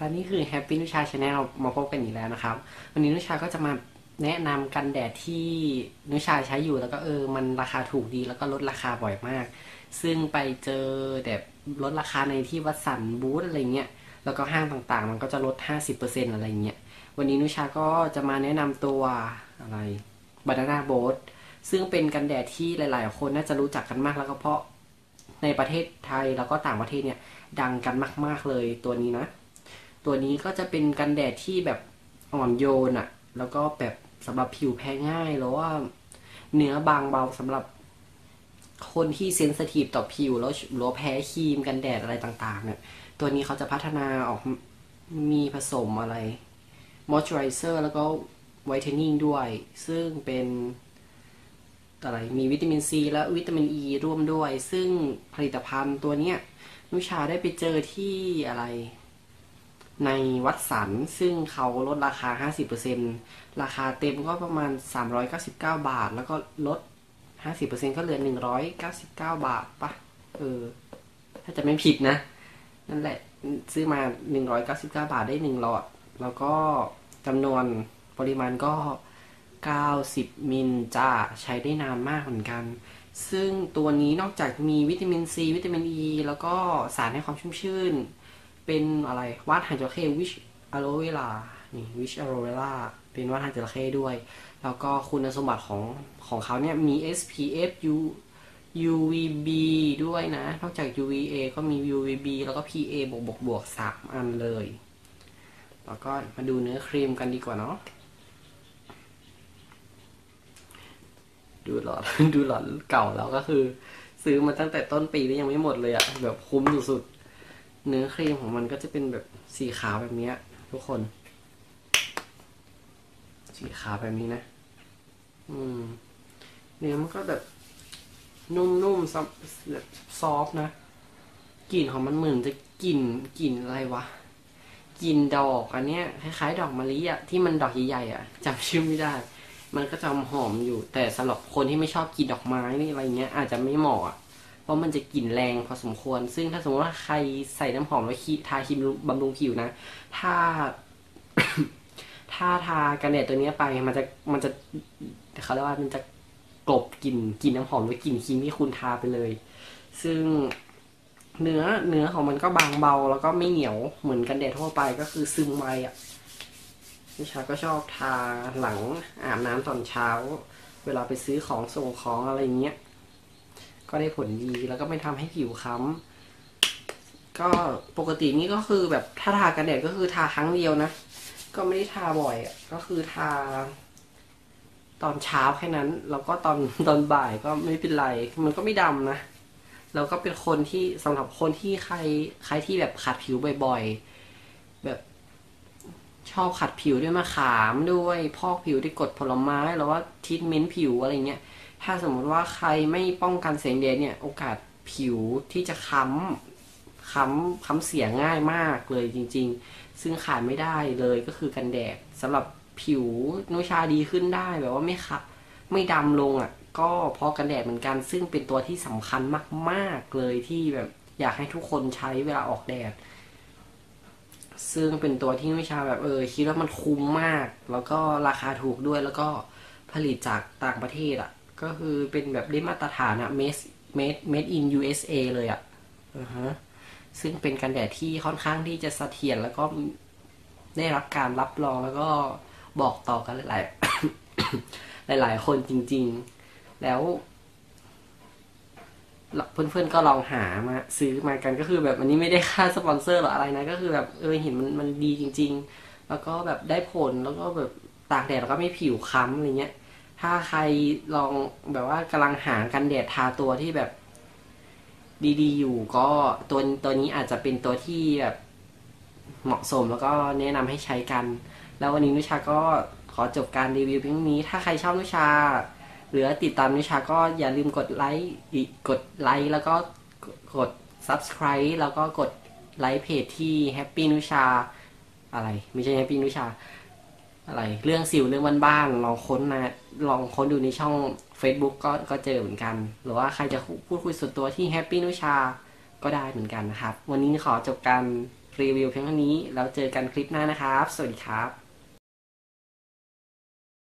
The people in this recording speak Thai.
ตอนนี้คือ Happy นุชาชาแนลมาพบกันอีกแล้วนะครับ วันนี้นุชาก็จะมาแนะนำกันแดดที่นุชาใช้อยู่แล้วก็เออมันราคาถูกดีแล้วก็ลดราคาบ่อยมาก ซึ่งไปเจอแบบลดราคาในที่วัดสันบูธอะไรเงี้ยแล้วก็ห้างต่างๆ มันก็จะลด 50%อะไรเงี้ยวันนี้นุชาก็จะมาแนะนำตัวอะไร Banana Boat ซึ่งเป็นกันแดดที่หลาย ๆ คนน่าจะรู้จักกันมากแล้วก็เพราะในประเทศไทยแล้วก็ต่างประเทศเนี่ยดังกันมาก ๆ เลยตัวนี้นะ ตัวนี้ก็จะเป็นกันแดดที่แบบอ่อนโยนอะแล้วก็แบบสำหรับผิวแพ้ง่ายแล้วว่าเนื้อบางเบาสำหรับคนที่เซนสทีฟต่อผิวแล้วหรือแพ้ครีมกันแดดอะไรต่าง ๆ เนี่ย ตัวนี้เขาจะพัฒนาออกมีผสมอะไรมอยส์เจอไรเซอร์แล้วก็ไวท์เทนนิ่งด้วย ซึ่งเป็นอะไรมีวิตามินซีและวิตามินอ e ีร่วมด้วย ซึ่งผลิตภัณฑ์ตัวเนี้ยนุชาได้ไปเจอที่อะไร ในวัดสันซึ่งเขาลดราคา 50%ราคาเต็มก็ประมาณ 399 บาท แล้วก็ลด 50%ก็เหลือ 199 บาทปะเออ ถ้าจะไม่ผิดนะ นั่นแหละ ซื้อมา 199 บาทได้ 1 หลอด แล้วก็จำนวนปริมาณก็ 90 มิลจ้าใช้ได้นานมากเหมือนกัน ซึ่งตัวนี้นอกจากมีวิตามินซี วิตามินอ e, ีแล้วก็สารให้ความชุ่มชื่น เป็นอะไรวาดหางจระเข้วิชอะโลเวลานี่วิชอะโลเวลาเป็นวาดหางจระเข้ด้วย แล้วก็คุณสมบัติของของเขาเนี่ยมี SPF U UVB ด้วยนะ นอกจาก UVA ก็มี UVB แล้วก็ PA บวกบวกบวกสามอันเลย แล้วก็มาดูเนื้อครีมกันดีกว่าเนาะ ดูหลอด ดูหลอดเก่าแล้วก็คือ ซื้อมาตั้งแต่ต้นปีแล้วยังไม่หมดเลยอะแบบคุ้มสุดๆ เนื้อครีมของมันก็จะเป็นแบบสีขาวแบบนี้ทุกคน สีขาวแบบนี้นะ อืม เนื้อมันก็แบบ นุ่มๆซอฟแบบซอฟนะกลิ่นของมันเหมือนจะกลิ่นกลิ่นอะไรวะกลิ่นดอกอันเนี้ยคล้ายๆ ดอกมะลิอะที่มันดอกใหญ่ๆอะจำชื่อไม่ได้ มันก็จะหอมอยู่ แต่สำหรับคนที่ไม่ชอบกลิ่นดอกไม้นี่อะไรเงี้ย อาจจะไม่เหมาะ เพราะมันจะกลิ่นแรงพอสมควร ซึ่งถ้าสมมติว่าใครใส่น้ำหอมแล้วทาครีมบำรุงผิวนะ ถ้า ถ้าทากันแดดตัวนี้ไปมันจะมันจะเขาเรียกว่ามันจะกลบกลิ่นกลิ่นน้ำหอมหรือกลิ่นครีมที่คุณทาไปเลย ซึ่งเนื้อเนื้อของมันก็บางเบา แล้วก็ไม่เหนียวเหมือนกันแดดทั่วไปก็คือซึมไวอะนิชาก็ชอบทาหลังอาบน้ำตอนเช้า เวลาไปซื้อของส่งของอะไรเงี้ย ก็ได้ผลดีแล้วก็ไม่ทำให้ผิวค้ำก็ปกตินี่ก็คือแบบถ้าทากันแดดก็คือทาครั้งเดียวนะ ก็ไม่ได้ทาบ่อยก็คือทา ตอนเช้าแค่นั้น แล้วก็ตอนตอนบ่ายก็ไม่เป็นไร มันก็ไม่ดำนะแล้วก็เป็นคนที่สำหรับคนที่ใครใครที่แบบขัดผิวบ่อย ๆ แบบชอบขัดผิวด้วยมะขามด้วยพอกผิวด้วยกดผลไม้หรือว่าทิทเมนต์ผิวอะไรเงี้ย ถ้าสมมติว่าใครไม่ป้องกันแสงแดดเนี่ยโอกาสผิวที่จะค้ำค้ำค้ำเสียง่ายมากเลยจริง ๆ ซึ่งขาดไม่ได้เลยก็คือกันแดดสำหรับผิวนุชาดีขึ้นได้แบบว่าไม่ขัดไม่ดำลงอะ ก็เพราะกันแดดเหมือนกัน ซึ่งเป็นตัวที่สำคัญมากๆเลยที่แบบอยากให้ทุกคนใช้เวลาออกแดด ซึ่งเป็นตัวที่นุชาแบบเออคิดว่ามันคุ้มมาก แล้วก็ราคาถูกด้วยแล้วก็ผลิตจากต่างประเทศอะ ก็คือเป็นแบบได้มาตรฐานอะ made made made in USA เลยอะอะฮะซึ่งเป็นกันแดดที่ค่อนข้างที่จะเสถียรแล้วก็ได้รับการรับรองแล้วก็บอกต่อกันหลาย ๆ หลาย ๆ คนจริง ๆ แล้ว เพื่อน ๆ ก็ลองหามาซื้อมากันก็คือ แบบอันนี้ไม่ได้ค่าสปอนเซอร์หรออะไรนะ ก็คือแบบเออเห็นมันมันดีจริง ๆ แล้วก็แบบได้ผลแล้วก็แบบตากแดดแล้วก็ไม่ผิวค้ำอะไรเงี้ย ถ้าใครลองแบบว่ากำลังหากันแดดทาตัวที่แบบ ดีๆ อยู่ก็ตัวตัวนี้อาจจะเป็นตัวที่แบบเหมาะสมแล้วก็แนะนำให้ใช้กัน แล้ววันนี้นุชาก็ขอจบการรีวิวเพียงนี้ ถ้าใครชอบนุชา หรือติดตามนุชาก็อย่าลืมกดไลค์กดไลค์แล้วก็กด subscribe แล้วก็กดไลค์เพจที่ Happy นุชาอะไร ไม่ใช่ Happy นุชา อะไรเรื่องสิวเรื่องบ้านๆลองค้นนะลองค้นดูในช่อง Facebook ก็ก็เจอเหมือนกัน หรือว่าใครจะพูดคุยส่วนตัวที่แฮปปี้นุชาก็ได้เหมือนกันนะครับ วันนี้ขอจบการรีวิวเพียงเท่านี้ แล้วเจอกันคลิปหน้านะครับ สวัสดีครับ